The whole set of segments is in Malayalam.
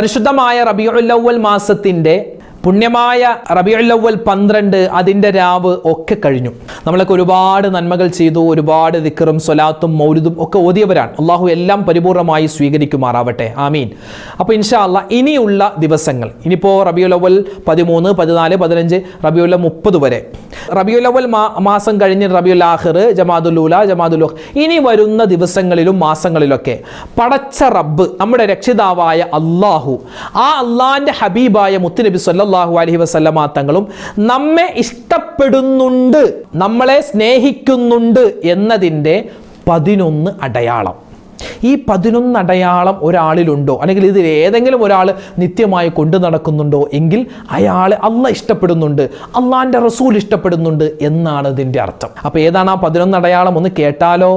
പരിശുദ്ധമായ റബിയുല്ലവൽ മാസത്തിന്റെ പുണ്യമായ റബിയുള്ളവൽ പന്ത്രണ്ട് അതിന്റെ രാവ് ഒക്കെ കഴിഞ്ഞു. നമ്മളൊക്കെ ഒരുപാട് നന്മകൾ ചെയ്തു ഒരുപാട് ദിക്കറും സ്വലാത്തും മൗരുദും ഒക്കെ ഓതിയവരാണ്. അള്ളാഹു എല്ലാം പരിപൂർണമായി സ്വീകരിക്കുമാറാവട്ടെ. ആമീൻ. അപ്പോൾ ഇൻഷാ അല്ല ഇനിയുള്ള ദിവസങ്ങൾ ഇനിയിപ്പോൾ റബിയുല്ലവൽ പതിമൂന്ന് പതിനാല് പതിനഞ്ച് റബിയുല്ല മുപ്പത് വരെ. റബിയുല്ലവൽ മാ മാസം കഴിഞ്ഞ് റബിയുൽ ആഹിർ ജമാദുല്ലൂല ജമാദുൽ ഇനി വരുന്ന ദിവസങ്ങളിലും മാസങ്ങളിലൊക്കെ പടച്ച റബ്ബ് നമ്മുടെ രക്ഷിതാവായ അള്ളാഹു ആ അള്ളാഹിന്റെ ഹബീബായ മുത്തുനബി സല്ലല്ലാഹു അലഹി വസല്ലമ തങ്ങളും നമ്മെ ഇഷ്ടപ്പെടുന്നുണ്ട് നമ്മളെ സ്നേഹിക്കുന്നുണ്ട് എന്നതിന്റെ പതിനൊന്ന് അടയാളം. ഈ പതിനൊന്ന് അടയാളം ഒരാളിലുണ്ടോ? അല്ലെങ്കിൽ ഇതിൽ ഏതെങ്കിലും ഒരാൾ നിത്യമായി കൊണ്ടു നടക്കുന്നുണ്ടോ? എങ്കിൽ അയാൾ അല്ല ഇഷ്ടപ്പെടുന്നുണ്ട് അള്ളാന്റെ റസൂൽ ഇഷ്ടപ്പെടുന്നുണ്ട് എന്നാണ് ഇതിന്റെ അർത്ഥം. അപ്പോൾ ഏതാണ് ആ പതിനൊന്ന് അടയാളം? ഒന്ന് കേട്ടാലോ?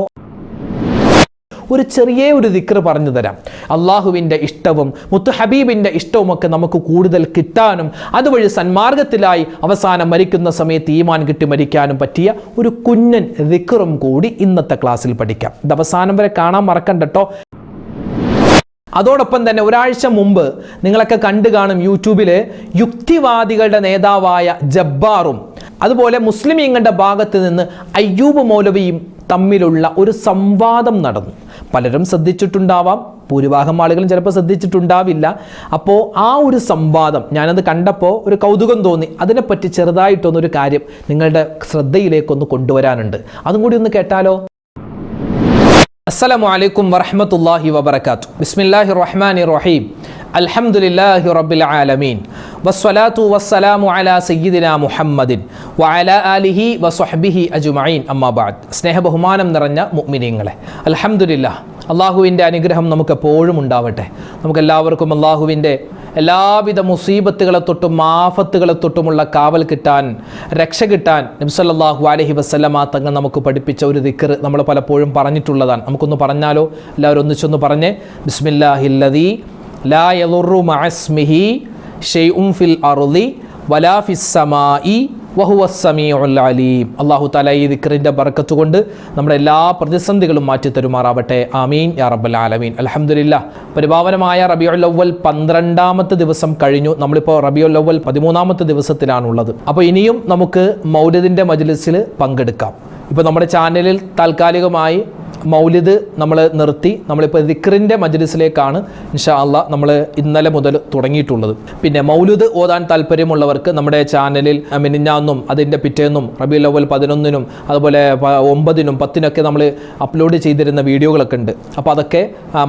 ഒരു ചെറിയ ഒരു ദിക്ർ പറഞ്ഞു തരാം. അള്ളാഹുവിന്റെ ഇഷ്ടവും മുത്തു ഹബീബിന്റെ ഇഷ്ടവും ഒക്കെ നമുക്ക് കൂടുതൽ കിട്ടാനും അതുവഴി സന്മാർഗത്തിലായി അവസാനം മരിക്കുന്ന സമയത്ത് ഈമാൻ കിട്ടി മരിക്കാനും പറ്റിയ ഒരു കുഞ്ഞൻ ദിക്റും കൂടി ഇന്നത്തെ ക്ലാസ്സിൽ പഠിക്കാം. ഇത് അവസാനം വരെ കാണാൻ മറക്കണ്ടട്ടോ അതോടൊപ്പം തന്നെ ഒരാഴ്ച മുമ്പ് നിങ്ങളൊക്കെ കണ്ടു കാണും യൂട്യൂബിൽ യുക്തിവാദികളുടെ നേതാവായ ജബ്ബാറും അതുപോലെ മുസ്ലിമീങ്ങളുടെ ഭാഗത്ത് നിന്ന് അയ്യൂബ് മൗലവിയും തമ്മിലുള്ള ഒരു സംവാദം നടന്നു. പലരും ശ്രദ്ധിച്ചിട്ടുണ്ടാവാം ഭൂരിഭാഗം ആളുകളും ചിലപ്പോൾ ശ്രദ്ധിച്ചിട്ടുണ്ടാവില്ല. അപ്പോൾ ആ ഒരു സംവാദം ഞാനത് കണ്ടപ്പോൾ ഒരു കൗതുകം തോന്നി. അതിനെപ്പറ്റി ചെറുതായിട്ടൊന്നൊരു കാര്യം നിങ്ങളുടെ ശ്രദ്ധയിലേക്കൊന്ന് കൊണ്ടുവരാനുണ്ട്. അതും കൂടി ഒന്ന് കേട്ടാലോ? അസ്സലാമു അലൈക്കും വറഹ്മത്തുള്ളാഹി ബിസ്മില്ലാഹി റഹ്മാൻ റഹീം. അൽഹംദുലില്ലാഹി റബ്ബിൽ ആലമീൻ. വസ്വലാത്തു വസ്സലാമു അലാ സയ്യിദിന മുഹമ്മദിൻ വഅലാ ആലിഹി വസ്വഹ്ബിഹി അജ്മഈൻ. അമ്മാ സ്നേഹബഹുമാനം സ്നേഹ നിറഞ്ഞ മുഅ്മിനീങ്ങളെ. അൽഹംദുലില്ലാഹ്. അള്ളാഹുവിന്റെ അനുഗ്രഹം നമുക്ക് എപ്പോഴും ഉണ്ടാവട്ടെ. നമുക്കെല്ലാവർക്കും അള്ളാഹുവിന്റെ എല്ലാവിധ മുസീബത്തുകളെ തൊട്ടും ആഫത്തുകളെ തൊട്ടുമുള്ള കാവൽ കിട്ടാൻ രക്ഷ കിട്ടാൻ നബ്സല്ലാഹു അലഹി വസ്ലമ തങ്ങൾ നമുക്ക് പഠിപ്പിച്ച ഒരു ദിക്കർ നമ്മൾ പലപ്പോഴും പറഞ്ഞിട്ടുള്ളതാണ്. നമുക്കൊന്ന് പറഞ്ഞാലോ? എല്ലാവരും ഒന്നിച്ചൊന്ന് പറഞ്ഞേ. ബിസ്മില്ലാഹില്ലദീ ലാ യലുറു മഅസ്മിഹി ഷെയ്ഉം ഫിൽ അർളി വലാ ഫിസ് സമായി വഹുവസ്സമീഉൽ അലീം. അള്ളാഹു താല ഈ ദിക്കറിന്റെ ബർക്കത്ത് കൊണ്ട് നമ്മുടെ എല്ലാ പ്രതിസന്ധികളും മാറ്റി തരുമാറാവട്ടെ. ആമീൻ. യാ റബ്ബൽ ആലമീൻ. അൽഹംദുലില്ലാ. പരിപാവനമായ റബിയുൽ അവൽ പന്ത്രണ്ടാമത്തെ ദിവസം കഴിഞ്ഞു. നമ്മളിപ്പോൾ റബിയുൽ അവൽ പതിമൂന്നാമത്തെ ദിവസത്തിലാണുള്ളത്. അപ്പോൾ ഇനിയും നമുക്ക് മൗലിദിന്റെ മജ്ലിസിൽ പങ്കെടുക്കാം. ഇപ്പോൾ നമ്മുടെ ചാനലിൽ താൽക്കാലികമായി മൗലിദ് നമ്മൾ നിർത്തി നമ്മളിപ്പോൾ ദിക്റിന്റെ മജ്ലിസിലേക്കാണ് ഇൻഷാ അല്ല നമ്മൾ ഇന്നലെ മുതൽ തുടങ്ങിയിട്ടുള്ളത്. പിന്നെ മൗലിദ് ഓതാൻ താല്പര്യമുള്ളവർക്ക് നമ്മുടെ ചാനലിൽ മിനിഞ്ഞാന്നും അതിന്റെ പിറ്റേന്നും റബി ലവൽ പതിനൊന്നിനും അതുപോലെ ഒമ്പതിനും പത്തിനൊക്കെ നമ്മൾ അപ്ലോഡ് ചെയ്തിരുന്ന വീഡിയോകളൊക്കെ ഉണ്ട്. അപ്പോൾ അതൊക്കെ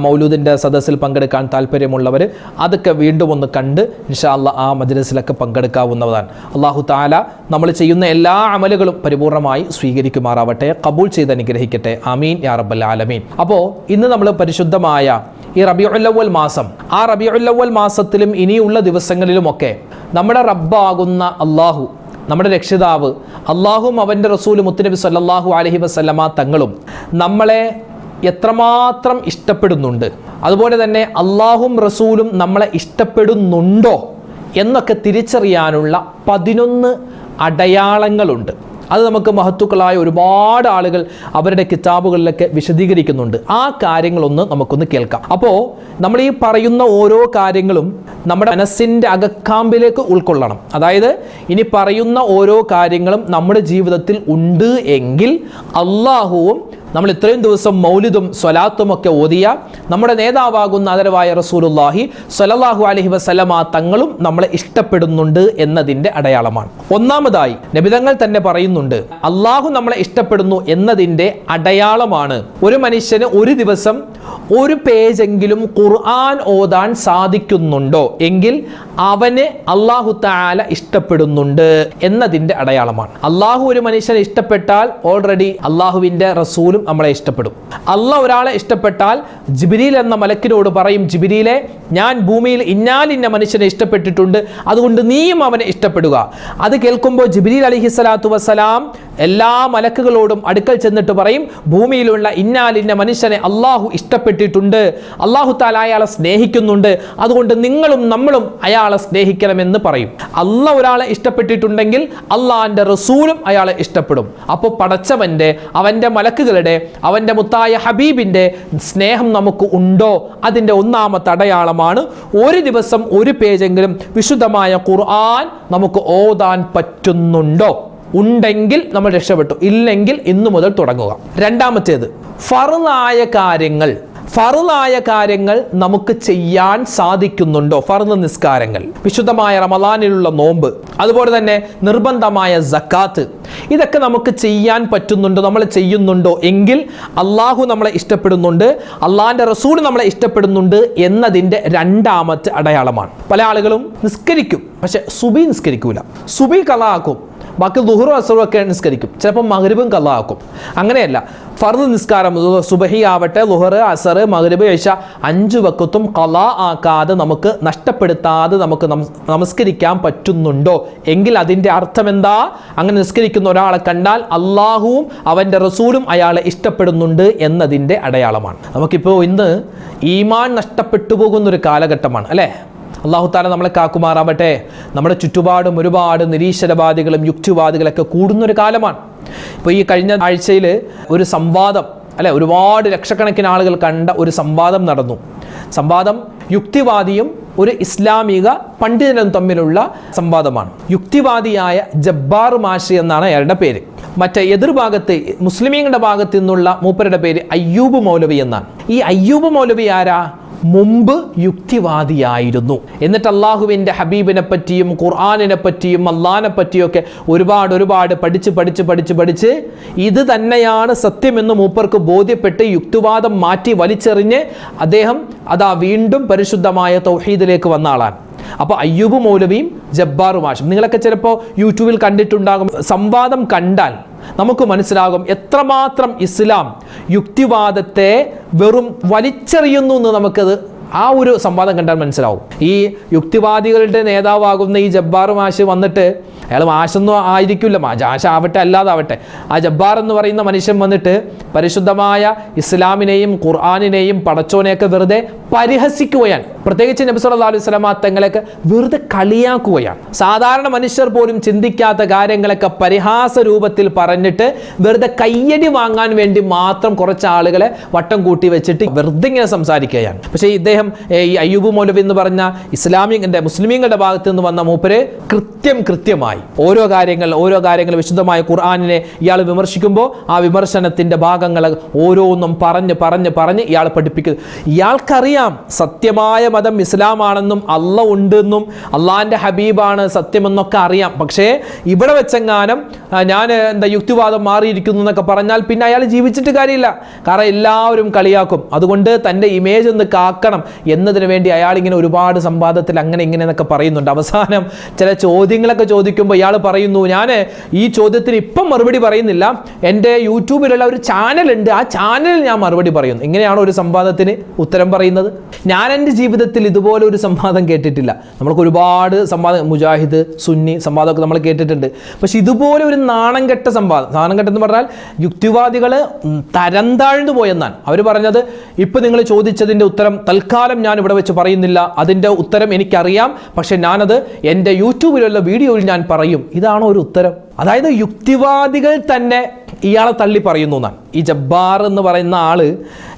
മൗലൂദിന്റെ സദസ്സിൽ പങ്കെടുക്കാൻ താല്പര്യമുള്ളവർ അതൊക്കെ വീണ്ടും ഒന്ന് കണ്ട് ഇൻഷാ അല്ല ആ മജ്ലിസിലൊക്കെ പങ്കെടുക്കാവുന്നതാണ്. അള്ളാഹു താല നമ്മൾ ചെയ്യുന്ന എല്ലാ അമലുകളും പരിപൂർണമായി സ്വീകരിക്കുമാറാവട്ടെ കബൂൾ ചെയ്ത് അനുഗ്രഹിക്കട്ടെ. ആമീൻ. യാ റബ്ബൽ ആലമീൻ അപ്പോൾ ഇന്ന് നമ്മൾ പരിശുദ്ധമായ ഈ റബിയുല്ലവൽ മാസം ആ റബിയുല്ലവൽ മാസത്തിലും ഇനിയുള്ള ദിവസങ്ങളിലുമൊക്കെ നമ്മുടെ റബ്ബാകുന്ന അള്ളാഹു നമ്മുടെ രക്ഷിതാവ് അള്ളാഹും അവന്റെ റസൂൽ മുത്തുനബി സല്ലാഹു അലഹി വസല്ലമ തങ്ങളും നമ്മളെ എത്രമാത്രം ഇഷ്ടപ്പെടുന്നുണ്ട്. അതുപോലെ തന്നെ അള്ളാഹും റസൂലും നമ്മളെ ഇഷ്ടപ്പെടുന്നുണ്ടോ എന്നൊക്കെ തിരിച്ചറിയാനുള്ള പതിനൊന്ന് അടയാളങ്ങളുണ്ട്. അത് നമുക്ക് മഹത്തുക്കളായ ഒരുപാട് ആളുകൾ അവരുടെ കിതാബുകളിലൊക്കെ വിശദീകരിക്കുന്നുണ്ട്. ആ കാര്യങ്ങളൊന്ന് നമുക്കൊന്ന് കേൾക്കാം. അപ്പോൾ നമ്മൾ ഈ പറയുന്ന ഓരോ കാര്യങ്ങളും നമ്മുടെ മനസ്സിന്റെ അകക്കാമ്പിലേക്ക് ഉൾക്കൊള്ളണം. അതായത് ഇനി പറയുന്ന ഓരോ കാര്യങ്ങളും നമ്മുടെ ജീവിതത്തിൽ ഉണ്ട് എങ്കിൽ അള്ളാഹുവും നമ്മൾ ഇത്രയും ദിവസം മൗലിദും സ്വലാത്തും ഒക്കെ ഓതിയ നമ്മുടെ നേതാവാകുന്ന ആദരവായ റസൂലുല്ലാഹി സ്വലല്ലാഹു അലഹി വസല്ലമ തങ്ങളും നമ്മളെ ഇഷ്ടപ്പെടുന്നുണ്ട് എന്നതിന്റെ അടയാളമാണ്. ഒന്നാമതായി നബിതങ്ങൾ തന്നെ പറയുന്നുണ്ട് അള്ളാഹു നമ്മളെ ഇഷ്ടപ്പെടുന്നു എന്നതിന്റെ അടയാളമാണ്. ഒരു മനുഷ്യന് ഒരു ദിവസം ഒരു പേജെങ്കിലും ഖുർആൻ ഓതാൻ സാധിക്കുന്നുണ്ടോ? എങ്കിൽ അവന് അള്ളാഹു താല ഇഷ്ടപ്പെടുന്നുണ്ട് എന്നതിന്റെ അടയാളമാണ്. അള്ളാഹു ഒരു മനുഷ്യനെ ഇഷ്ടപ്പെട്ടാൽ ഓൾറെഡി അള്ളാഹുവിന്റെ റസൂലും നമ്മളെ ഇഷ്ടപ്പെടും. അള്ളാഹ് ഒരാളെ ഇഷ്ടപ്പെട്ടാൽ ജിബിരിൽ എന്ന മലക്കിനോട് പറയും ജിബിരിയിലെ ഞാൻ ഭൂമിയിൽ ഇന്നാലിന്ന മനുഷ്യനെ ഇഷ്ടപ്പെട്ടിട്ടുണ്ട് അതുകൊണ്ട് നീയും അവനെ ഇഷ്ടപ്പെടുക. അത് കേൾക്കുമ്പോൾ ജിബിരിൽ അലിഹിസ്സലാത്തു വസ്സലാം എല്ലാ മലക്കുകളോടും അടുക്കൽ ചെന്നിട്ട് പറയും ഭൂമിയിലുള്ള ഇന്നാലിന്ന മനുഷ്യനെ അള്ളാഹു ഇഷ്ടപ്പെട്ടിട്ടുണ്ട്. അള്ളാഹു താല അയാളെ സ്നേഹിക്കുന്നുണ്ട്. അതുകൊണ്ട് നിങ്ങളും നമ്മളും അയാളെ സ്നേഹിക്കണമെന്ന് പറയും. അല്ല ഒരാളെ ഇഷ്ടപ്പെട്ടിട്ടുണ്ടെങ്കിൽ അള്ളാഹിന്റെ റസൂലും അയാളെ ഇഷ്ടപ്പെടും. അപ്പോൾ പടച്ചവന്റെ അവന്റെ മലക്കുകളുടെ അവന്റെ മുത്തായ ഹബീബിന്റെ സ്നേഹം നമുക്ക് ഉണ്ടോ? അതിന്റെ ഒന്നാമത്തെ അടയാളമാണ് ഒരു ദിവസം ഒരു പേജെങ്കിലും വിശുദ്ധമായ ഖുർആൻ നമുക്ക് ഓതാൻ പറ്റുന്നുണ്ടോ? ഉണ്ടെങ്കിൽ നമ്മൾ രക്ഷപ്പെട്ടു. ഇല്ലെങ്കിൽ ഇന്നു മുതൽ തുടങ്ങുക. രണ്ടാമത്തേത് ഫറുനായ കാര്യങ്ങൾ. ഫറുനായ കാര്യങ്ങൾ നമുക്ക് ചെയ്യാൻ സാധിക്കുന്നുണ്ടോ? ഫറുന്ന് നിസ്കാരങ്ങൾ. വിശുദ്ധമായ റമദാനിലുള്ള നോമ്പ് അതുപോലെ തന്നെ നിർബന്ധമായ ജക്കാത്ത് ഇതൊക്കെ നമുക്ക് ചെയ്യാൻ പറ്റുന്നുണ്ടോ? നമ്മൾ ചെയ്യുന്നുണ്ടോ? എങ്കിൽ അള്ളാഹു നമ്മളെ ഇഷ്ടപ്പെടുന്നുണ്ട് അള്ളാഹിന്റെ റസൂൽ നമ്മളെ ഇഷ്ടപ്പെടുന്നുണ്ട് എന്നതിന്റെ രണ്ടാമത്തെ അടയാളമാണ്. പല ആളുകളും നിസ്കരിക്കും പക്ഷെ സുബി നിസ്കരിക്കൂല. സുബി കലാക്കും ബാക്കി ദുഹറും അസറും ഒക്കെ നിസ്കരിക്കും. ചിലപ്പോൾ മകരുബും കള്ളാക്കും അങ്ങനെയല്ല ഫർദ് നിസ്കാരം സുബഹി ആവട്ടെ ലുഹർ അസർ മകരുബ് ഏഷ അഞ്ച് വക്കത്തും കലാ ആക്കാതെ നമുക്ക് നഷ്ടപ്പെടുത്താതെ നമുക്ക് നമസ്കരിക്കാൻ പറ്റുന്നുണ്ടോ? എങ്കിൽ അതിന്റെ അർത്ഥം എന്താ അങ്ങനെ നിസ്കരിക്കുന്ന ഒരാളെ കണ്ടാൽ അള്ളാഹുവും അവന്റെ റസൂലും അയാളെ ഇഷ്ടപ്പെടുന്നുണ്ട് എന്നതിന്റെ അടയാളമാണ്. നമുക്കിപ്പോൾ ഇന്ന് ഈമാൻ നഷ്ടപ്പെട്ടു പോകുന്നൊരു കാലഘട്ടമാണ് അല്ലേ? അള്ളാഹു താല നമ്മളെ കാക്കുമാറാവട്ടെ. നമ്മുടെ ചുറ്റുപാടും ഒരുപാട് നിരീശ്വരവാദികളും യുക്തിവാദികളൊക്കെ കൂടുന്നൊരു കാലമാണ്. ഇപ്പോൾ ഈ കഴിഞ്ഞ ആഴ്ചയിൽ ഒരു സംവാദം അല്ലെ ഒരുപാട് ലക്ഷക്കണക്കിന് ആളുകൾ കണ്ട ഒരു സംവാദം നടന്നു. സംവാദം യുക്തിവാദിയും ഒരു ഇസ്ലാമിക പണ്ഡിതനും തമ്മിലുള്ള സംവാദമാണ്. യുക്തിവാദിയായ ജബ്ബാർ മാഷി എന്നാണ് അയാളുടെ പേര്. മറ്റേ എതിർഭാഗത്ത് മുസ്ലിമീങ്ങളുടെ ഭാഗത്തു നിന്നുള്ള മൂപ്പരുടെ പേര് അയ്യൂബ് മൗലവി എന്നാണ്. ഈ അയ്യൂബ് മൗലവി ആരാ? മുമ്പ് യുക്തിവാദിയായിരുന്നു. എന്നിട്ട് അള്ളാഹുവിന്റെ ഹബീബിനെ പറ്റിയും ഖുർആാനിനെ പറ്റിയും അള്ളാഹിനെ പറ്റിയൊക്കെ ഒരുപാട് ഒരുപാട് പഠിച്ച് പഠിച്ച് പഠിച്ച് പഠിച്ച് ഇത് തന്നെയാണ് സത്യമെന്ന് മൂപ്പർക്ക് ബോധ്യപ്പെട്ട് യുക്തിവാദം മാറ്റി വലിച്ചെറിഞ്ഞ് അദ്ദേഹം അതാ വീണ്ടും പരിശുദ്ധമായ തൗഹീദിലേക്ക് വന്ന ആളാണ്. അപ്പോൾ അയ്യൂബ് മൗലവിയും ജബ്ബാറു മാഷും നിങ്ങളൊക്കെ ചിലപ്പോൾ യൂട്യൂബിൽ കണ്ടിട്ടുണ്ടാകും. സംവാദം കണ്ടാൽ നമുക്ക് മനസ്സിലാകും എത്രമാത്രം ഇസ്ലാം യുക്തിവാദത്തെ വെറും വലിച്ചെറിയുന്നു എന്ന് നമുക്കത് ആ ഒരു സംവാദം കണ്ടാൽ മനസ്സിലാവും. ഈ യുക്തിവാദികളുടെ നേതാവാകുന്ന ഈ ജബ്ബാർ മാഷ് വന്നിട്ട് അയാൾ മാഷൊന്നും ആയിരിക്കില്ല. മാഷ ആവട്ടെ അല്ലാതാവട്ടെ. ആ ജബ്ബാർ എന്ന് പറയുന്ന മനുഷ്യൻ വന്നിട്ട് പരിശുദ്ധമായ ഇസ്ലാമിനെയും ഖുർആാനിനെയും പടച്ചോനെയൊക്കെ വെറുതെ പരിഹസിക്കുകയാണ്. പ്രത്യേകിച്ച് നബി സല്ലല്ലാഹു അലൈഹി വസല്ലമ തങ്ങളെയൊക്കെ വെറുതെ കളിയാക്കുകയാണ്. സാധാരണ മനുഷ്യർ പോലും ചിന്തിക്കാത്ത കാര്യങ്ങളൊക്കെ പരിഹാസ രൂപത്തിൽ പറഞ്ഞിട്ട് വെറുതെ കയ്യടി വാങ്ങാൻ വേണ്ടി മാത്രം കുറച്ച് ആളുകളെ വട്ടം കൂട്ടി വെച്ചിട്ട് വെറുതെ ഇങ്ങനെ സംസാരിക്കുകയാണ്. പക്ഷേ ഇദ്ദേഹം ഈ അയ്യൂബ് മൗലവി എന്ന് പറഞ്ഞ ഇസ്ലാമിന്റെ മുസ്ലിമീങ്ങളുടെ ഭാഗത്ത് നിന്ന് വന്ന മൂപ്പര് കൃത്യം കൃത്യമായി ഓരോ കാര്യങ്ങൾ ഓരോ കാര്യങ്ങൾ വിശുദ്ധമായ ഖുർആാനിനെ ഇയാൾ വിമർശിക്കുമ്പോൾ ആ വിമർശനത്തിന്റെ ഭാഗങ്ങൾ ഓരോന്നും പറഞ്ഞ് പറഞ്ഞ് പറഞ്ഞ് ഇയാൾ പഠിപ്പിക്കുന്നു ഇയാൾക്കറിയാം സത്യമായ മതം ഇസ്ലാമാണെന്നും അല്ല ഉണ്ടെന്നും അള്ളാഹിന്റെ ഹബീബാണ് സത്യമെന്നൊക്കെ അറിയാം. പക്ഷേ ഇവിടെ വെച്ചെങ്ങാനും ഞാൻ എന്താ യുക്തിവാദം മാറിയിരിക്കുന്നു എന്നൊക്കെ പറഞ്ഞാൽ പിന്നെ അയാൾ ജീവിച്ചിട്ട് കാര്യമില്ല. കാരണം എല്ലാവരും കളിയാക്കും. അതുകൊണ്ട് തന്റെ ഇമേജ് ഒന്ന് കാക്കണം എന്നതിന് വേണ്ടി അയാൾ ഇങ്ങനെ ഒരുപാട് സംവാദത്തിൽ അങ്ങനെ ഇങ്ങനെ എന്നൊക്കെ പറയുന്നുണ്ട്. അവസാനം ചില ചോദ്യങ്ങളൊക്കെ ചോദിക്കുമ്പോൾ ഇയാൾ പറയുന്നു ഞാൻ ഈ ചോദ്യത്തിന് ഇപ്പം മറുപടി പറയുന്നില്ല. എന്റെ യൂട്യൂബിലുള്ള ഒരു ചാനലുണ്ട് ആ ചാനലിൽ ഞാൻ മറുപടി പറയുന്നു. ഇങ്ങനെയാണ് ഒരു സംവാദത്തിന് ഉത്തരം പറയുന്നത്. ഞാൻ എന്റെ ജീവിതത്തിൽ ഇതുപോലെ ഒരു സംവാദം കേട്ടിട്ടില്ല. നമ്മൾക്ക് ഒരുപാട് സംവാദം മുജാഹിദ് സുന്നി സംവാദമൊക്കെ നമ്മൾ കേട്ടിട്ടുണ്ട്. പക്ഷെ ഇതുപോലെ ഒരു നാണം കെട്ട സംവാദം നാണം കെട്ടെന്ന് പറഞ്ഞാൽ യുക്തിവാദികൾ തരം താഴ്ന്നു പോയെന്നാണ്. അവർ പറഞ്ഞത് ഇപ്പം നിങ്ങൾ ചോദിച്ചതിന്റെ ഉത്തരം തൽക്കാലം ഞാൻ ഇവിടെ വെച്ച് പറയുന്നില്ല. അതിന്റെ ഉത്തരം എനിക്കറിയാം. പക്ഷെ ഞാനത് എന്റെ യൂട്യൂബിലുള്ള വീഡിയോയിൽ ഞാൻ പറയും. ഇതാണോ ഒരു ഉത്തരം. അതായത് യുക്തിവാദികൾ തന്നെ ഇയാളെ തള്ളി പറയുന്നു എന്നാണ്. ഈ ജബ്ബാർ എന്ന് പറയുന്ന ആൾ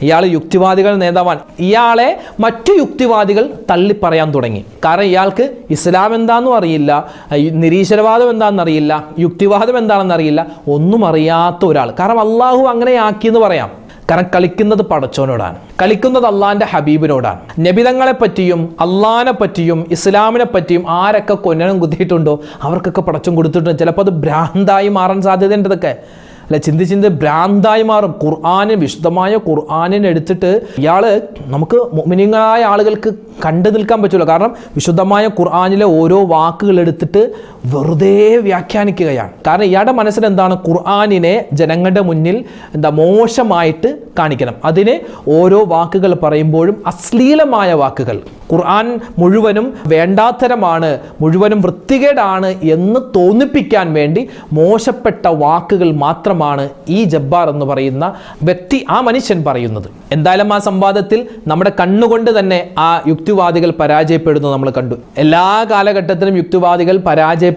ഇയാൾ യുക്തിവാദികൾ നേതാവാണ്. ഇയാളെ മറ്റു യുക്തിവാദികൾ തള്ളി പറയാൻ തുടങ്ങി. കാരണം ഇയാൾക്ക് ഇസ്ലാം എന്താണെന്നും അറിയില്ല നിരീശ്വരവാദം എന്താണെന്ന് അറിയില്ല യുക്തിവാദം എന്താണെന്ന് അറിയില്ല ഒന്നും അറിയാത്ത ഒരാൾ കാരണം അള്ളാഹു അങ്ങനെ ആക്കിയെന്ന് പറയാം. കാരണം കളിക്കുന്നത് പടച്ചോനോടാണ് കളിക്കുന്നത് അള്ളാഹിന്റെ ഹബീബിനോടാണ്. നബിതങ്ങളെ പറ്റിയും അള്ളാനെ പറ്റിയും ഇസ്ലാമിനെ പറ്റിയും ആരൊക്കെ കൊന്നനം കുത്തിയിട്ടുണ്ടോ അവർക്കൊക്കെ പടച്ചം കൊടുത്തിട്ടുണ്ട്. ചിലപ്പോൾ അത് ഭ്രാന്തായി മാറാൻ സാധ്യതയുണ്ട് ഇതൊക്കെ. അല്ല ചിന്തി ഭ്രാന്തായി മാറും. ഖുർആാന് വിശുദ്ധമായ ഖുർആാനിനെ എടുത്തിട്ട് ഇയാൾ നമുക്ക് മുമിനിങ്ങളായ ആളുകൾക്ക് കണ്ടു നിൽക്കാൻ പറ്റില്ല. കാരണം വിശുദ്ധമായ ഖുർആാനിലെ ഓരോ വാക്കുകൾ എടുത്തിട്ട് വെറുതെ വ്യാഖ്യാനിക്കുകയാണ്. കാരണം ഇയാളുടെ മനസ്സിൽ എന്താണ്? ഖുർആാനിനെ ജനങ്ങളുടെ മുന്നിൽ എന്താ മോശമായിട്ട് കാണിക്കണം. അതിന് ഓരോ വാക്കുകൾ പറയുമ്പോഴും അശ്ലീലമായ വാക്കുകൾ. ഖുർആൻ മുഴുവനും വേണ്ടാത്തരമാണ് മുഴുവനും വൃത്തികേടാണ് എന്ന് തോന്നിപ്പിക്കാൻ വേണ്ടി മോശപ്പെട്ട വാക്കുകൾ മാത്രമാണ് ഈ ജബ്ബാർ എന്ന് പറയുന്ന വ്യക്തി ആ മനുഷ്യൻ പറയുന്നത്. എന്തായാലും ആ സംവാദത്തിൽ നമ്മുടെ കണ്ണുകൊണ്ട് തന്നെ ആ യുക്തിവാദികൾ പരാജയപ്പെടുന്നു നമ്മൾ കണ്ടു. എല്ലാ കാലഘട്ടത്തിലും യുക്തിവാദികൾ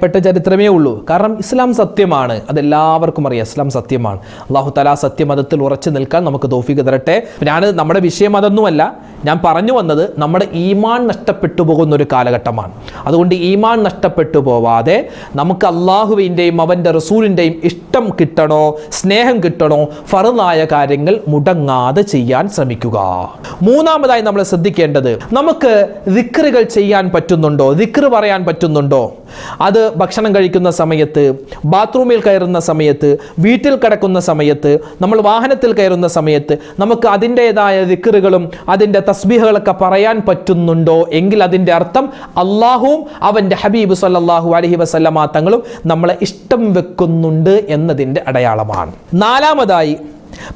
പരാജയപ്പെട്ട ചരിത്രമേ ഉള്ളൂ. കാരണം ഇസ്ലാം സത്യമാണ്. അതെല്ലാവർക്കും അറിയാം. ഇസ്ലാം സത്യമാണ്. അള്ളാഹു തല സത്യമതത്തിൽ ഉറച്ചു നിൽക്കാൻ നമുക്ക് തോഫിക്ക് തരട്ടെ. ഞാൻ നമ്മുടെ വിഷയം അതൊന്നുമല്ല. ഞാൻ പറഞ്ഞു വന്നത് നമ്മുടെ ഈമാൻ നഷ്ടപ്പെട്ടു പോകുന്ന ഒരു കാലഘട്ടമാണ്. അതുകൊണ്ട് ഈമാൻ നഷ്ടപ്പെട്ടു പോവാതെ നമുക്ക് അള്ളാഹുവിന്റെയും അവന്റെ റസൂലിന്റെയും ഇഷ്ടം കിട്ടണോ സ്നേഹം കിട്ടണോ ഫറുതായ കാര്യങ്ങൾ മുടങ്ങാതെ ചെയ്യാൻ ശ്രമിക്കുക. മൂന്നാമതായി നമ്മൾ ശ്രദ്ധിക്കേണ്ടത് നമുക്ക് ദിക്റുകൾ ചെയ്യാൻ പറ്റുന്നുണ്ടോ? ദിക്റ് പറയാൻ പറ്റുന്നുണ്ടോ? അത് ഭക്ഷണം കഴിക്കുന്ന സമയത്ത് ബാത്റൂമിൽ കയറുന്ന സമയത്ത് വീട്ടിൽ കിടക്കുന്ന സമയത്ത് നമ്മൾ വാഹനത്തിൽ കയറുന്ന സമയത്ത് നമുക്ക് അതിന്റെതായ ദിക്കറുകളും അതിന്റെ തസ്ബീഹകളൊക്കെ പറയാൻ പറ്റുന്നുണ്ടോ എങ്കിൽ അതിന്റെ അർത്ഥം അള്ളാഹുവും അവന്റെ ഹബീബ് സല്ലാഹു അലഹി വസല്ലമ തങ്ങളും നമ്മളെ ഇഷ്ടം വെക്കുന്നുണ്ട് എന്നതിന്റെ അടയാളമാണ്. നാലാമതായി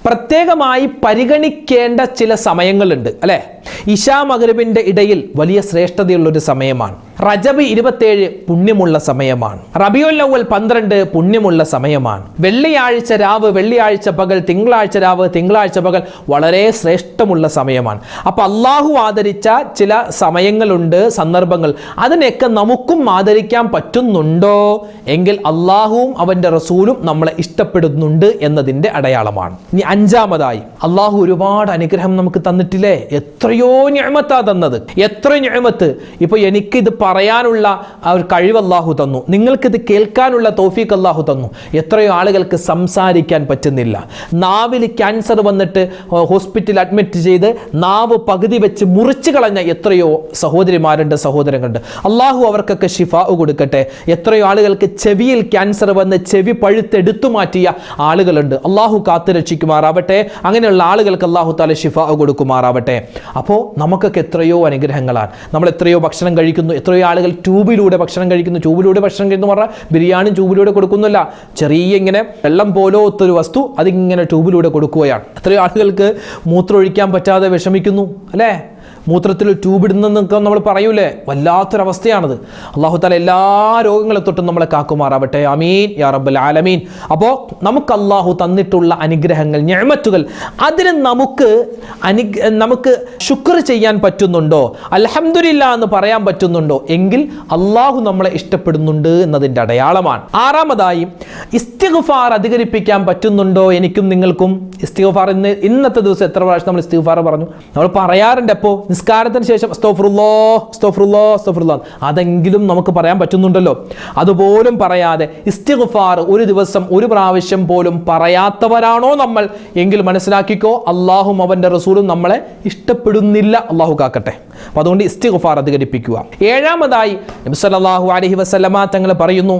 പ്രത്യേകമായി പരിഗണിക്കേണ്ട ചില സമയങ്ങളുണ്ട് അല്ലേ? ഇഷാ മകരുവിന്റെ ഇടയിൽ വലിയ ശ്രേഷ്ഠതയുള്ളൊരു സമയമാണ്. റജബ് ഇരുപത്തേഴ് പുണ്യമുള്ള സമയമാണ്. റബിയുൽ പന്ത്രണ്ട് പുണ്യമുള്ള സമയമാണ്. വെള്ളിയാഴ്ച രാവ് വെള്ളിയാഴ്ച പകൽ തിങ്കളാഴ്ച രാവ് തിങ്കളാഴ്ച പകൽ വളരെ ശ്രേഷ്ഠമുള്ള സമയമാണ്. അപ്പോൾ അള്ളാഹു ആദരിച്ച ചില സമയങ്ങളുണ്ട് സന്ദർഭങ്ങൾ. അതിനെയൊക്കെ നമുക്കും ആദരിക്കാൻ പറ്റുന്നുണ്ടോ? എങ്കിൽ അള്ളാഹുവും അവന്റെ റസൂലും നമ്മളെ ഇഷ്ടപ്പെടുന്നുണ്ട് എന്നതിന്റെ അടയാളമാണ്. ഇനി അഞ്ചാമതായി അള്ളാഹു ഒരുപാട് അനുഗ്രഹം നമുക്ക് തന്നിട്ടില്ലേ? എത്രയോ ഞമത്താ തന്നത്. എത്ര ഞാമത്ത്. ഇപ്പോൾ എനിക്കിത് പറയാനുള്ള ആ ഒരു കഴിവ് അള്ളാഹു തന്നു. നിങ്ങൾക്കിത് കേൾക്കാനുള്ള തോഫീക്ക് അള്ളാഹു തന്നു. എത്രയോ ആളുകൾക്ക് സംസാരിക്കാൻ പറ്റുന്നില്ല. നാവിൽ ക്യാൻസർ വന്നിട്ട് ഹോസ്പിറ്റലിൽ അഡ്മിറ്റ് ചെയ്ത് നാവ് പകുതി വെച്ച് മുറിച്ച് കളഞ്ഞ എത്രയോ സഹോദരിമാരുണ്ട് സഹോദരങ്ങളുണ്ട്. അള്ളാഹു അവർക്കൊക്കെ ഷിഫാവ് കൊടുക്കട്ടെ. എത്രയോ ആളുകൾക്ക് ചെവിയിൽ ക്യാൻസർ വന്ന് ചെവി പഴുത്തെടുത്തു മാറ്റിയ ആളുകളുണ്ട്. അള്ളാഹു കാത്തു രക്ഷിക്കുമാറാവട്ടെ. അങ്ങനെയുള്ള ആളുകൾക്ക് അള്ളാഹു താല ഷിഫാവ് കൊടുക്കുമാറാവട്ടെ. അപ്പോൾ നമുക്കൊക്കെ എത്രയോ അനുഗ്രഹങ്ങളാണ്. നമ്മൾ എത്രയോ ഭക്ഷണം കഴിക്കുന്നു എത്രയോ ആളുകൾ ട്യൂബിലൂടെ ഭക്ഷണം കഴിക്കുന്നു. ട്യൂബിലൂടെ ഭക്ഷണം കഴിക്കുന്നു പറഞ്ഞാൽ ബിരിയാണി ട്യൂബിലൂടെ കൊടുക്കുന്നില്ല. ചെറിയ ഇങ്ങനെ വെള്ളം പോലോത്തൊരു വസ്തു അതിങ്ങനെ ട്യൂബിലൂടെ കൊടുക്കുകയാണ്. എത്രയോ ആളുകൾക്ക് മൂത്രമൊഴിക്കാൻ പറ്റാതെ വിഷമിക്കുന്നു അല്ലേ? മൂത്രത്തിൽ ട്യൂബ് നമ്മൾ പറയൂലേ? വല്ലാത്തൊരവസ്ഥയാണത്. അള്ളാഹു താല എല്ലാ രോഗങ്ങളെ തൊട്ടും നമ്മളെ കാക്കുമാറാവട്ടെ. അമീൻ യാ റബ്ബൽ ആലമീൻ. അപ്പോൾ നമുക്ക് അള്ളാഹു തന്നിട്ടുള്ള അനുഗ്രഹങ്ങൾ ഞഴമറ്റുകൾ അതിന് നമുക്ക് അനു നമുക്ക് ശുക്ർ ചെയ്യാൻ പറ്റുന്നുണ്ടോ? അലഹമില്ല എന്ന് പറയാൻ പറ്റുന്നുണ്ടോ? എങ്കിൽ അള്ളാഹു നമ്മളെ ഇഷ്ടപ്പെടുന്നുണ്ട് എന്നതിന്റെ അടയാളമാണ്. ആറാമതായി ഇസ്തിഗുഫാർ അധികരിപ്പിക്കാൻ പറ്റുന്നുണ്ടോ എനിക്കും നിങ്ങൾക്കും? ഇസ്തിഗുഫാർ ഇന്ന് ഇന്നത്തെ ദിവസം എത്ര പ്രാവശ്യം നമ്മൾ ഇസ്തിഗുഫാർ പറഞ്ഞു? നമ്മൾ പറയാറുണ്ട് എപ്പോൾ നിസ്കാരത്തിന് ശേഷം സ്തോഫ്രുല്ലോ സ്തോഫ്രുല്ലോ സ്തോഫ്രുല്ലോ അതെങ്കിലും നമുക്ക് പറയാൻ പറ്റുന്നുണ്ടല്ലോ. അതുപോലും പറയാതെ ഇസ്തിഗ്ഫാർ ഒരു ദിവസം ഒരു പ്രാവശ്യം പോലും പറയാത്തവരാണോ നമ്മൾ? എങ്കിൽ മനസ്സിലാക്കിക്കോ അള്ളാഹും അവന്റെ റസൂലും നമ്മളെ ഇഷ്ടപ്പെടുന്നില്ല. അള്ളാഹു കാക്കട്ടെ. അപ്പോൾ അതുകൊണ്ട് ഇസ്തിഗ്ഫാർ അധികരിപ്പിക്കുക. ഏഴാമതായി നബി സല്ലല്ലാഹു അലൈഹി വസല്ലമ തങ്ങൾ പറയുന്നു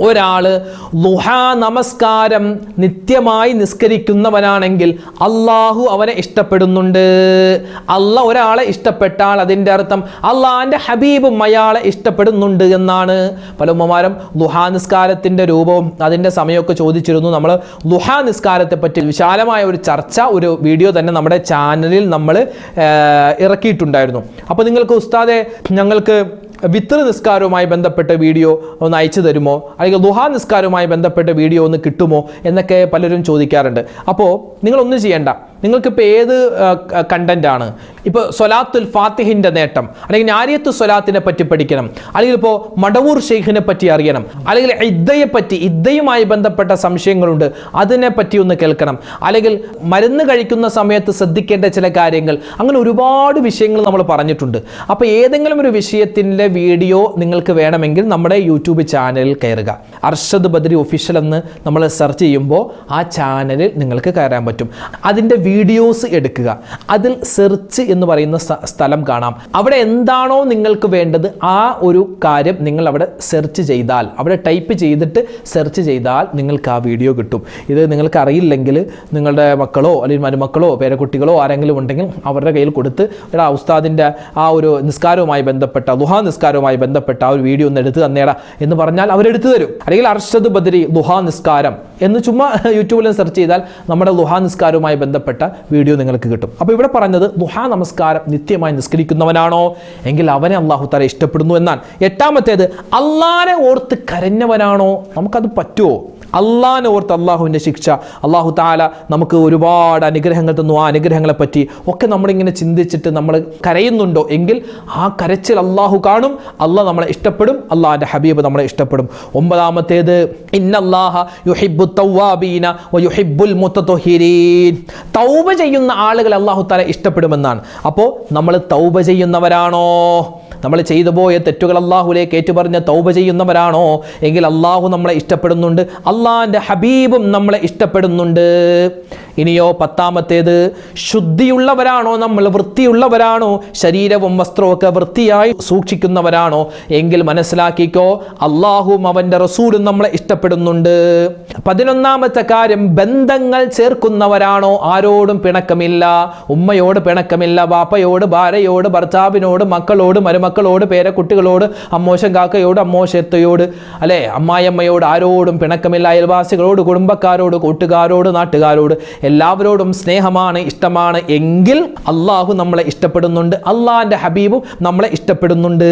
ഒരാൾ ലുഹാ നമസ്കാരം നിത്യമായി നിസ്കരിക്കുന്നവനാണെങ്കിൽ അള്ളാഹു അവനെ ഇഷ്ടപ്പെടുന്നുണ്ട്. അല്ല ഒരാളെ ഇഷ്ടപ്പെട്ടാൽ അതിന്റെ അർത്ഥം അള്ളാഹിന്റെ ഹബീബും അയാളെ ഇഷ്ടപ്പെടുന്നുണ്ട് എന്നാണ്. പല ഉമ്മമാരും ലുഹാ നിസ്കാരത്തിന്റെ രൂപവും അതിന്റെ സമയമൊക്കെ ചോദിച്ചിരുന്നു. നമ്മൾ ലുഹാ നിസ്കാരത്തെ പറ്റി വിശാലമായ ഒരു ചർച്ച ഒരു വീഡിയോ തന്നെ നമ്മുടെ ചാനലിൽ നമ്മൾ ഇറക്കിയിട്ടുണ്ടായിരുന്നു. അപ്പോൾ നിങ്ങൾക്ക് ഉസ്താദെ ഞങ്ങൾക്ക് വിത്ര നിസ്കാരവുമായി ബന്ധപ്പെട്ട വീഡിയോ ഒന്ന് അയച്ചു തരുമോ? അല്ലെങ്കിൽ ദുഹാ നിസ്കാരവുമായി ബന്ധപ്പെട്ട വീഡിയോ ഒന്ന് കിട്ടുമോ? എന്നൊക്കെ പലരും ചോദിക്കാറുണ്ട്. അപ്പോൾ നിങ്ങളൊന്നും ചെയ്യണ്ട. നിങ്ങൾക്കിപ്പോൾ ഏത് കണ്ടന്റ് ആണ്? ഇപ്പോൾ സൊലാത്തുൽ ഫാത്തിഹിന്റെ നേട്ടം അല്ലെങ്കിൽ ഞാരിയത്ത് സൊലാത്തിനെ പറ്റി പഠിക്കണം അല്ലെങ്കിൽ ഇപ്പോൾ മടവൂർ ഷെയ്ഖിനെ പറ്റി അറിയണം അല്ലെങ്കിൽ ഇദ്ദയെ പറ്റി ഇദ്ദയുമായി ബന്ധപ്പെട്ട സംശയങ്ങളുണ്ട് അതിനെ പറ്റി ഒന്ന് കേൾക്കണം. അല്ലെങ്കിൽ മരുന്ന് കഴിക്കുന്ന സമയത്ത് ശ്രദ്ധിക്കേണ്ട ചില കാര്യങ്ങൾ അങ്ങനെ ഒരുപാട് വിഷയങ്ങൾ നമ്മൾ പറഞ്ഞിട്ടുണ്ട്. അപ്പോൾ ഏതെങ്കിലും ഒരു വിഷയത്തിന്റെ വീഡിയോ നിങ്ങൾക്ക് വേണമെങ്കിൽ നമ്മുടെ യൂട്യൂബ് ചാനലിൽ കയറുക. അർഷദ് ബദ്രി ഒഫീഷ്യൽ എന്ന് നമ്മൾ സെർച്ച് ചെയ്യുമ്പോൾ ആ ചാനലിൽ നിങ്ങൾക്ക് കയറാൻ പറ്റും. അതിന്റെ വീഡിയോസ് എടുക്കുക. അതിൽ സെർച്ച് എന്ന് പറയുന്ന സ്ഥലം കാണാം. അവിടെ എന്താണോ നിങ്ങൾക്ക് വേണ്ടത് ആ ഒരു കാര്യം നിങ്ങൾ അവിടെ സെർച്ച് ചെയ്താൽ അവിടെ ടൈപ്പ് ചെയ്തിട്ട് സെർച്ച് ചെയ്താൽ നിങ്ങൾക്ക് ആ വീഡിയോ കിട്ടും. ഇത് നിങ്ങൾക്ക് അറിയില്ലെങ്കിൽ നിങ്ങളുടെ മക്കളോ അല്ലെങ്കിൽ മരുമക്കളോ പേരക്കുട്ടികളോ ആരെങ്കിലും ഉണ്ടെങ്കിൽ അവരുടെ കയ്യിൽ കൊടുത്ത് എടാ ഉസ്താദിന്റെ ആ ഒരു നിസ്കാരവുമായി ബന്ധപ്പെട്ട ദുഹാ നിസ്കാരവുമായി ബന്ധപ്പെട്ട ആ ഒരു വീഡിയോ ഒന്ന് എടുത്ത് തന്നേടാ എന്ന് പറഞ്ഞാൽ അവരെടുത്തു തരും. അല്ലെങ്കിൽ അർഷദ് ബദരി ദുഹാ നിസ്കാരം എന്ന് ചുമ്മാ യൂട്യൂബിൽ സെർച്ച് ചെയ്താൽ നമ്മുടെ ദുഹാ നിസ്കാരവുമായി ബന്ധപ്പെട്ട വീഡിയോ നിങ്ങൾക്ക് കിട്ടും. അപ്പോൾ ഇവിടെ പറഞ്ഞത് ദുഹാ നമസ്കാരം നിത്യമായി നിസ്കരിക്കുന്നവനാണോ? എങ്കിൽ അവനെ അള്ളാഹു താല ഇഷ്ടപ്പെടുന്നു എന്നാൽ എട്ടാമത്തേത് അള്ളാനെ ഓർത്ത് കരഞ്ഞവനാണോ? നമുക്കത് പറ്റുമോ അള്ളാഹിനെ ഓർത്ത് അള്ളാഹുവിന്റെ ശിക്ഷ. അള്ളാഹു താല നമുക്ക് ഒരുപാട് അനുഗ്രഹങ്ങൾ തന്നു. ആ അനുഗ്രഹങ്ങളെ പറ്റി ഒക്കെ നമ്മളിങ്ങനെ ചിന്തിച്ചിട്ട് നമ്മൾ കരയുന്നുണ്ടോ? എങ്കിൽ ആ കരച്ചിൽ അള്ളാഹു കാണും. അള്ളാഹ് നമ്മളെ ഇഷ്ടപ്പെടും. അള്ളാഹിന്റെ ഹബീബ് നമ്മളെ ഇഷ്ടപ്പെടും. ഒമ്പതാമത്തേത് ഇന്നല്ലാഹ യുഹിബ്ബു തൗവാബീന വ യുഹിബ്ബുൽ മുത്തത്തൊഹിരീൻ തൗബ ചെയ്യുന്ന ആളുകൾ അള്ളാഹു താല ഇഷ്ടപ്പെടുമെന്നാണ്. അപ്പോൾ നമ്മൾ തൗബ ചെയ്യുന്നവരാണോ? നമ്മൾ ചെയ്തു പോയ തെറ്റുകൾ അള്ളാഹുലേക്ക് ഏറ്റുപറഞ്ഞ തൗബ ചെയ്യുന്നവരാണോ? എങ്കിൽ അള്ളാഹു നമ്മളെ ഇഷ്ടപ്പെടുന്നുണ്ട്. അള്ളാഹിന്റെ ഹബീബും നമ്മളെ ഇഷ്ടപ്പെടുന്നുണ്ട്. ഇനിയോ പത്താമത്തേത് ശുദ്ധിയുള്ളവരാണോ നമ്മൾ വൃത്തിയുള്ളവരാണോ ശരീരവും വസ്ത്രവും ഒക്കെ വൃത്തിയായി സൂക്ഷിക്കുന്നവരാണോ? എങ്കിൽ മനസ്സിലാക്കിക്കോ അള്ളാഹുവും അവന്റെ റസൂലും നമ്മളെ ഇഷ്ടപ്പെടുന്നുണ്ട്. പതിനൊന്നാമത്തെ കാര്യം ബന്ധങ്ങൾ ചേർക്കുന്നവരാണോ? ആരോടും പിണക്കമില്ല. ഉമ്മയോട് പിണക്കമില്ല ബാപ്പയോട് ഭാര്യയോട് ഭർത്താവിനോട് മക്കളോട് മരുമക്കളോട് പേരക്കുട്ടികളോട് അമ്മോശൻ കാക്കയോട് അമ്മോശത്തയോട് അല്ലേ? അമ്മായിയമ്മയോട് ആരോടും പിണക്കമില്ല. അയൽവാസികളോട് കുടുംബക്കാരോട് കൂട്ടുകാരോട് നാട്ടുകാരോട്. എല്ലാവരോടും സ്നേഹമാണ് ഇഷ്ടമാണ് എങ്കിൽ അള്ളാഹു നമ്മളെ ഇഷ്ടപ്പെടുന്നുണ്ട്. അള്ളാഹിന്റെ ഹബീബും നമ്മളെ ഇഷ്ടപ്പെടുന്നുണ്ട്.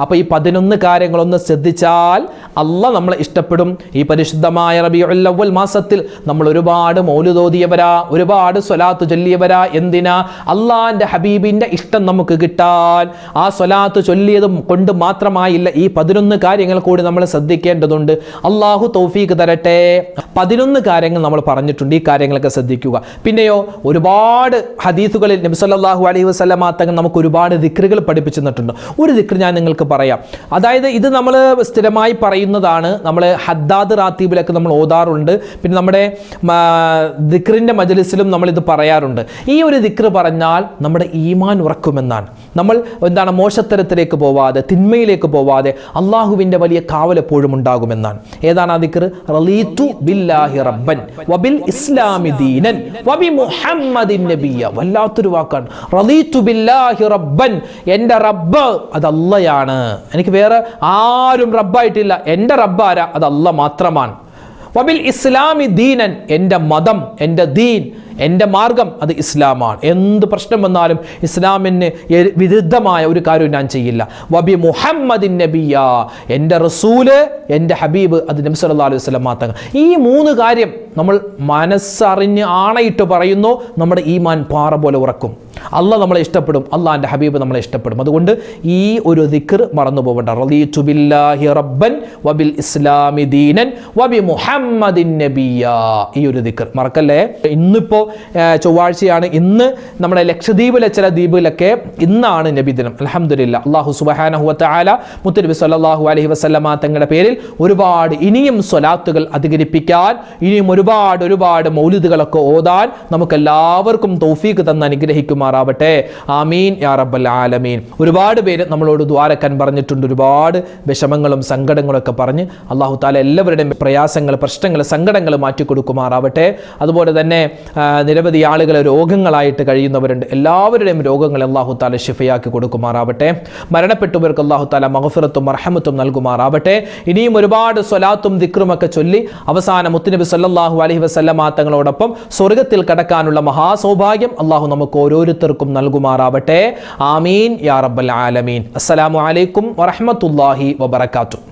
അപ്പോൾ ഈ പതിനൊന്ന് കാര്യങ്ങളൊന്ന് ശ്രദ്ധിച്ചാൽ അല്ല നമ്മളെ ഇഷ്ടപ്പെടും. ഈ പരിശുദ്ധമായ റബി അവ്വൽ മാസത്തിൽ നമ്മൾ ഒരുപാട് മൗലുതോതിയവരാ ഒരുപാട് സ്വലാത്ത് ചൊല്ലിയവരാ. എന്തിനാ? അള്ളാഹിന്റെ ഹബീബിന്റെ ഇഷ്ടം നമുക്ക് കിട്ടാൻ. ആ സ്വലാത്ത് ചൊല്ലിയതും കൊണ്ട് മാത്രമായില്ല ഈ പതിനൊന്ന് കാര്യങ്ങൾ കൂടി നമ്മൾ ശ്രദ്ധിക്കേണ്ടതുണ്ട്. അള്ളാഹു തൗഫീക്ക് തരട്ടെ. പതിനൊന്ന് കാര്യങ്ങൾ നമ്മൾ പറഞ്ഞിട്ടുണ്ട് ഈ കാര്യങ്ങളൊക്കെ ശ്രദ്ധിക്കുക. പിന്നെയോ ഒരുപാട് ഹദീസുകളിൽ നബി സല്ലല്ലാഹു അലൈഹി വസല്ലമ തങ്ങൾ നമുക്ക് ഒരുപാട് ദിക്റുകൾ പഠിപ്പിച്ചു തന്നിട്ടുണ്ട് ഒരു ദിക്ർ ഞാൻ നിങ്ങൾക്ക് പറയാം. അതായത് ഇത് നമ്മൾ സ്ഥിരമായി പറയുന്നതാണ്. നമ്മൾ ഹദ്ദാദ് റാത്തീബിലൊക്കെ നമ്മൾ ഓതാറുണ്ട്. പിന്നെ നമ്മുടെ ദിക്റിന്റെ മജലിസിലും നമ്മളിത് പറയാറുണ്ട്. ഈ ഒരു ദിക്ർ പറഞ്ഞാൽ നമ്മുടെ ഈമാൻ ഉറക്കുമെന്നാണ്. നമ്മൾ എന്താണ് മോശത്തരത്തിലേക്ക് പോവാതെ തിന്മയിലേക്ക് പോവാതെ അള്ളാഹുവിന്റെ വലിയ കാവൽ എപ്പോഴും ഉണ്ടാകുമെന്നാണ്. ഏതാണ് ആ ദിക്ർ റലീത്തു ബില്ലാഹി റബ്ബൻ വബിൽ ഇസ്ലാമി ദീനൻ വബി മുഹമ്മദിൻ നബിയ. വല്ലാത്തൊരു വാക്കാണ്. റലീത്തു ബില്ലാഹി റബ്ബൻ. എന്റെ റബ്ബ് അത് എനിക്ക് വേറെ ആരും റബ്ബായിട്ടില്ല. എന്റെ റബ്ബാര അത് അല്ല മാത്രമാണ്. വബിൽ ഇസ്ലാമി ദീനൻ എന്റെ മതം എന്റെ ദീൻ. എന്റെ മാർഗം അത് ഇസ്ലാമാണ്. എന്ത് പ്രശ്നം വന്നാലും ഇസ്ലാമിന് വിരുദ്ധമായ ഒരു കാര്യവും ഞാൻ ചെയ്യില്ല. വബി മുഹമ്മദിൻ നബിയ. എന്റെ റസൂൽ എന്റെ ഹബീബ് അത് നബി സല്ലല്ലാഹു അലൈഹി വസല്ലം മാത്രം. ഈ മൂന്ന് കാര്യം നമ്മൾ മനസ്സറിഞ്ഞ് ആണയിട്ട് പറയുന്നു നമ്മുടെ ഈമാൻ പാറ പോലെ ഉറക്കും. അല്ല നമ്മളെ ഇഷ്ടപ്പെടും അള്ളാന്റെ ഹബീബ് നമ്മളെ ഇഷ്ടപ്പെടും. അതുകൊണ്ട് ഈ ഒരു ദിക്കർ മറന്നു പോകണ്ട ബില്ലാഹി റബ്ബൻ വബിൽ ഇസ്ലാമി ദീനൻ വബി മുഹമ്മദിൻ നബിയ. ഈ ഒരു ദിക്കർ മറക്കല്ലേ? ഇന്നിപ്പോൾ ചൊവ്വാഴ്ചയാണ് ഇന്ന് നമ്മുടെ ലക്ഷദ്വീപിലെ ചില ദ്വീപിലൊക്കെ ഇന്നാണ് നബിദിനം അലഹമുല്ല അള്ളാഹു സുബഹാനഹുവത്ത ആല മുത്തനബി സല്ലല്ലാഹു അലൈഹി വസല്ലമ തങ്ങളുടെ പേരിൽ ഒരുപാട് ഇനിയും സ്വലാത്തുകൾ അധികരിപ്പിക്കാൻ ഇനിയും ഒരുപാട് ഒരുപാട് മൗലിദുകളൊക്കെ ഓതാൻ നമുക്കെല്ലാവർക്കും തൗഫീക്ക് തന്ന് അനുഗ്രഹിക്കുമാറാവട്ടെ. ആമീൻ. യാ റബ്ബൽ ആലമീൻ. ഒരുപാട് പേര് നമ്മളോട് ദ്വാരക്കാൻ പറഞ്ഞിട്ടുണ്ട്. ഒരുപാട് വിഷമങ്ങളും സങ്കടങ്ങളും ഒക്കെ പറഞ്ഞ് അള്ളാഹു താല എല്ലാവരുടെയും പ്രയാസങ്ങൾ പ്രശ്നങ്ങൾ സങ്കടങ്ങൾ മാറ്റിക്കൊടുക്കുമാറാവട്ടെ. അതുപോലെ തന്നെ നിരവധി ആളുകൾ രോഗങ്ങളായിട്ട് കഴിയുന്നവരുണ്ട്. എല്ലാവരുടെയും രോഗങ്ങൾ അള്ളാഹു താല ഷിഫയാക്കി കൊടുക്കുമാറാവട്ടെ. മരണപ്പെട്ടവർക്ക് അള്ളാഹു താല മഹഫിറത്തും മർഹമത്തും നൽകുമാറാവട്ടെ. ഇനിയും ഒരുപാട് സ്വലാത്തും ദിക്റും ഒക്കെ ചൊല്ലി അവസാനം മുത്തുനബി സല്ലാഹു അലഹി വസല്ലമ തങ്ങളോടൊപ്പം സ്വർഗത്തിൽ കടക്കാനുള്ള മഹാസൗഭാഗ്യം അള്ളാഹു നമുക്ക് ഓരോരുത്തർക്കും നൽകുമാറാവട്ടെ. ആമീൻ. യാ റബ്ബൽ ആലമീൻ. അസ്സലാമു അലൈക്കും വറഹ്മത്തുള്ളാഹി വബറകാതുഹു.